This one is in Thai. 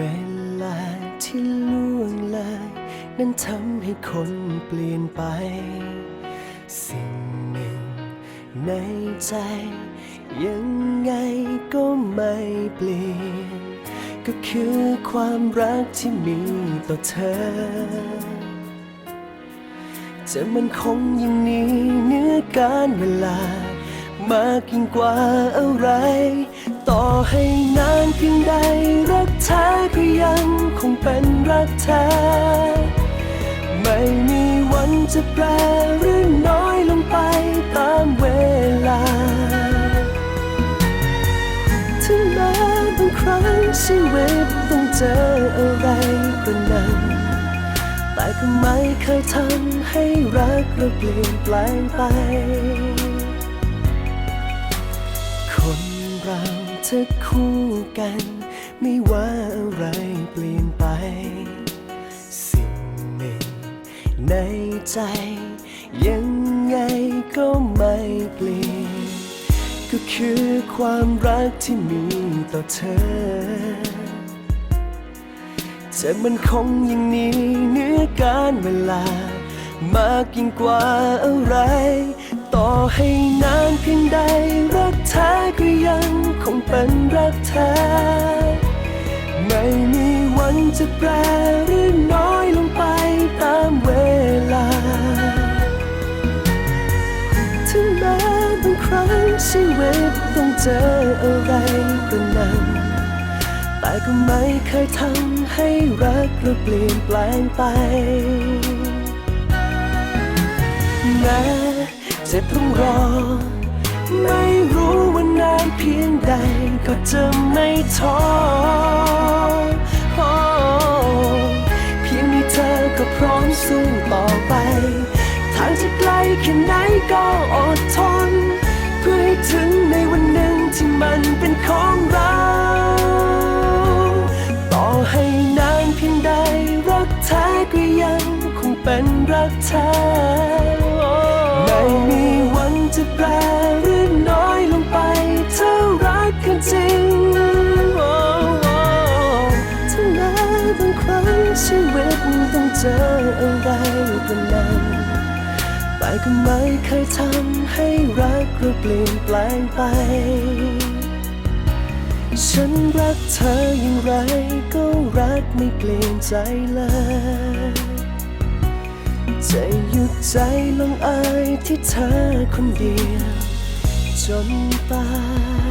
เวลาที่ล่วงเลยนั้นทำให้คนเปลี่ยนไป สิ่งหนึ่งในใจ ยังไงก็ไม่เปลี่ยน ก็คือความรักที่มีต่อเธอ จะมันคงอย่างนี้เนื้อการเวลามากยิ่งกว่าอะไร ต่อให้นานเพียงใดร ท้ก็ยังคงเป็นรักแท้ ไม่มีวันจะแปรหรือน้อยลงไปตามเวลา ถึงแม้บางครั้งชีวิตต้องเจออะไรก็นั้น แต่ก็ไม่เคยทำให้รักเราเปลี่ยนแปลงไป คนเราถ้าคู่กัน ไม่ว่าอะไรเปลี่ยนไป สิ่งหนึ่งในใจ ยังไงก็ไม่เปลี่ยน ก็คือความรักที่มีต่อเธอจะมันคงยังนี้เหนื้อการเวลา มากยิ่งกว่าอะไร ต่อให้นานเพียงใด รักแท้ก็ยังคงเป็นรักแท้ ม่มีวันจะแปรหรือน้อยลงไปตามเวลา ถึงแม้บางครั้งชีวิตต้องเจออะไรก็นั้นแต่ก็ไม่เคยทำให้รักเราเปลี่ยนแปลงไปแม้จ็บต้องรอ ไม่รู้ว่านานเพียงใดก็จะไม่ท้อ ก็อดทน เพื่อให้ถึงในวันหนึ่งที่มันเป็นของเรา ต่อให้นานเพียงใดรักแท้ก็ยังคงเป็นรักแท้ไม่มีวันจะแปรหรือน้อยลงไปถ้ารักกันจริงโอ้โอ้ถึงแม้บางครั้งชีวิตต้องเจออะไรก็นั้น ก็ไม่เคยทำให้รักเราเปลี่ยนแปลงไป ฉันรักเธออย่างไรก็รักไม่เปลี่ยนใจเลยจะหยุดใจลงอายที่เธอคนเดียวจนตาย